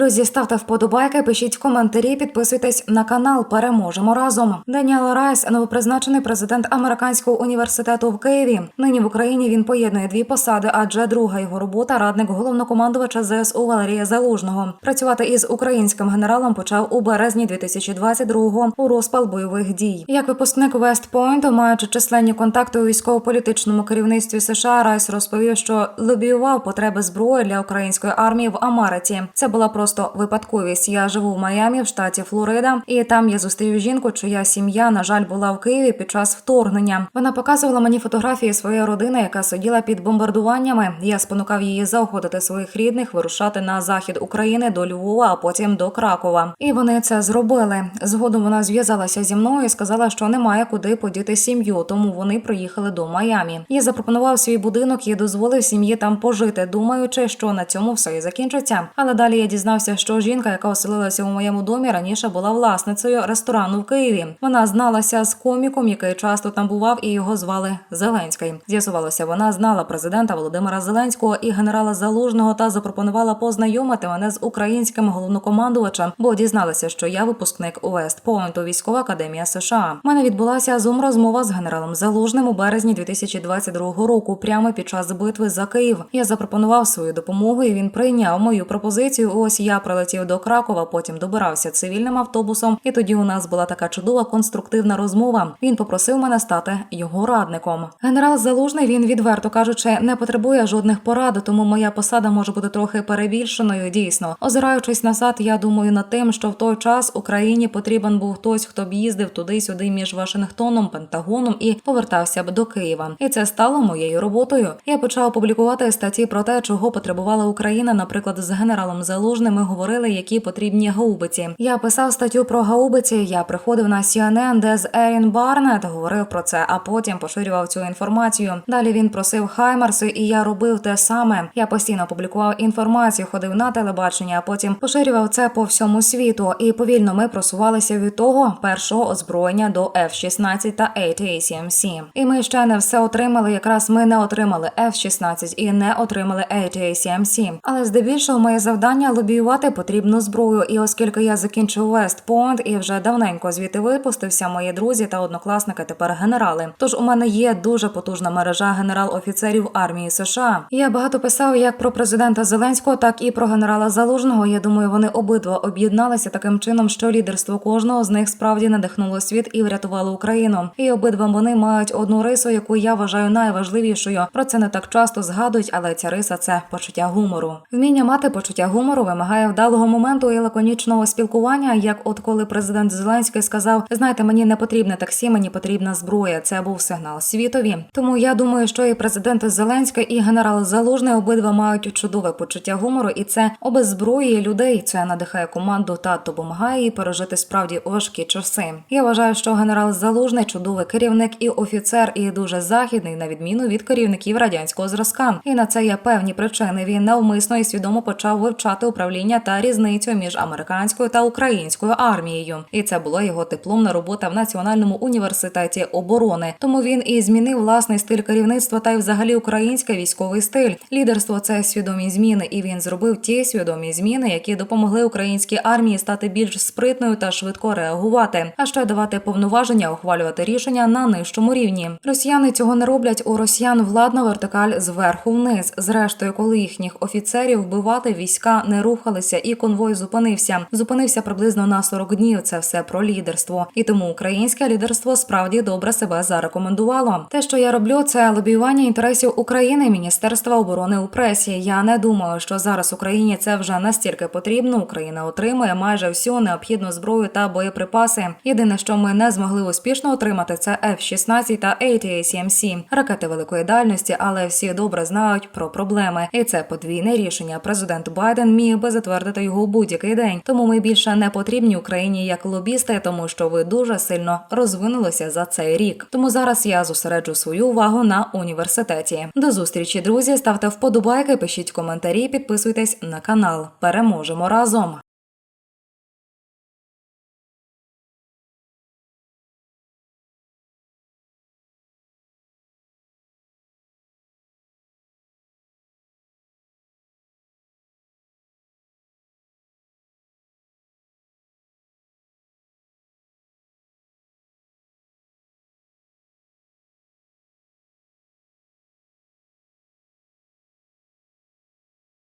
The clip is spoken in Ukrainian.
Друзі, ставте вподобайки, пишіть коментарі, підписуйтесь на канал. Переможемо разом. Даніел Райс, новопризначений президент американського університету в Києві. Нині в Україні він поєднує дві посади, адже друга його робота радник головнокомандувача ЗСУ Валерія Залужного. Працювати із українським генералом почав у березні 2022-го у розпал бойових дій. Як випускник Вестпойнту, маючи численні контакти у військово-політичному керівництві США, Райс розповів, що лобіював потреби зброї для української армії в Америці. Це була просто випадковість. Я живу в Майамі, в штаті Флорида, і там я зустрів жінку, чия сім'я, на жаль, була в Києві під час вторгнення. Вона показувала мені фотографії своєї родини, яка сиділа під бомбардуваннями. Я спонукав її заохотити своїх рідних, вирушати на захід України до Львова, а потім до Кракова. І вони це зробили. Згодом вона зв'язалася зі мною і сказала, що немає куди подіти сім'ю, тому вони приїхали до Майамі. Я запропонував свій будинок і дозволив сім'ї там пожити, думаючи, що на цьому все і закінчиться. Але далі я дізнався, що жінка, яка оселилася у моєму домі, раніше була власницею ресторану в Києві. Вона зналася з коміком, який часто там бував, і його звали Зеленський. З'ясувалося, вона знала президента Володимира Зеленського і генерала Залужного та запропонувала познайомити мене з українським головнокомандувачем, бо дізналася, що я випускник Вестпойнту, військова академія США. У мене відбулася зум розмова з генералом Залужним у березні 2022 року, прямо під час битви за Київ. Я запропонував свою допомогу, і він прийняв мою пропозицію. Ось я прилетів до Кракова, потім добирався цивільним автобусом. І тоді у нас була така чудова конструктивна розмова. Він попросив мене стати його радником. Генерал Залужний він відверто кажучи, не потребує жодних порад, тому моя посада може бути трохи перебільшеною. Дійсно, озираючись назад, я думаю над тим, що в той час Україні потрібен був хтось, хто б їздив туди-сюди між Вашингтоном, Пентагоном і повертався б до Києва. І це стало моєю роботою. Я почав публікувати статті про те, чого потребувала Україна. Наприклад, з генералом Залужним ми говорили, які потрібні гаубиці. Я писав статтю про гаубиці. Я приходив на CNN, де з Ерін Барнет говорив про це, а потім поширював цю інформацію. Далі він просив Хаймарси, і я робив те саме. Я постійно публікував інформацію, ходив на телебачення, а потім поширював це по всьому світу. І повільно ми просувалися від того першого озброєння до F-16 та ATACMC. І ми ще не все отримали. Якраз ми не отримали F-16 і не отримали ATACMC. Але здебільшого моє завдання лобіювати потрібну зброю. І оскільки я закінчив Point і вже давненько звідти випустився, мої друзі та однокласники тепер генерали. Тож у мене є дуже потужна мережа генерал-офіцерів армії США. Я багато писав як про президента Зеленського, так і про генерала Залужного. Я думаю, вони обидва об'єдналися таким чином, що лідерство кожного з них справді надихнуло світ і врятувало Україну. І обидва вони мають одну рису, яку я вважаю найважливішою. Про це не так часто згадують, але ця риса це почуття гумору. Вміння мати почуття гумору вимагає вдалого моменту і лаконічного спілкування. Як от коли президент Зеленський сказав: знаєте, мені не потрібне таксі, мені потрібна зброя. Це був сигнал світові. Тому я думаю, що і президент Зеленський, і генерал Залужний обидва мають чудове почуття гумору, і це обезброює людей. Це надихає команду та допомагає їй пережити справді важкі часи. Я вважаю, що генерал Залужний чудовий керівник і офіцер, і дуже західний, на відміну від керівників радянського зразка. І на це є певні причини. Він навмисно і свідомо почав вивчати управління та різницю між американською та українською армією. І це була його дипломна робота в Національному університеті оборони. Тому він і змінив власний стиль керівництва та й взагалі український військовий стиль. Лідерство це свідомі зміни, і він зробив ті свідомі зміни, які допомогли українській армії стати більш спритною та швидко реагувати, а ще давати повноваження ухвалювати рішення на нижчому рівні. Росіяни цього не роблять. У росіян владна вертикаль зверху вниз. Зрештою, коли їхніх офіцерів вбивати війська не рухалися, і конвой зупинився. Зупинився приблизно на 40 днів. Це все про лідерство. І тому українське лідерство справді добре себе зарекомендувало. Те, що я роблю, це лобіювання інтересів України, Міністерства оборони у пресі. Я не думаю, що зараз Україні це вже настільки потрібно. Україна отримує майже всю необхідну зброю та боєприпаси. Єдине, що ми не змогли успішно отримати, це F-16 та ATACMC – ракети великої дальності, але всі добре знають про проблеми. І це подвійне рішення. Президент Байден міг би затвердити його у будь-який день. Тому ми більше не потрібні Україні як лобісти, тому що ви дуже сильно розвинулися за цей рік. Тому зараз я зосереджу свою увагу на університеті. До зустрічі, друзі. Ставте вподобайки, пишіть коментарі, підписуйтесь на канал. Переможемо разом.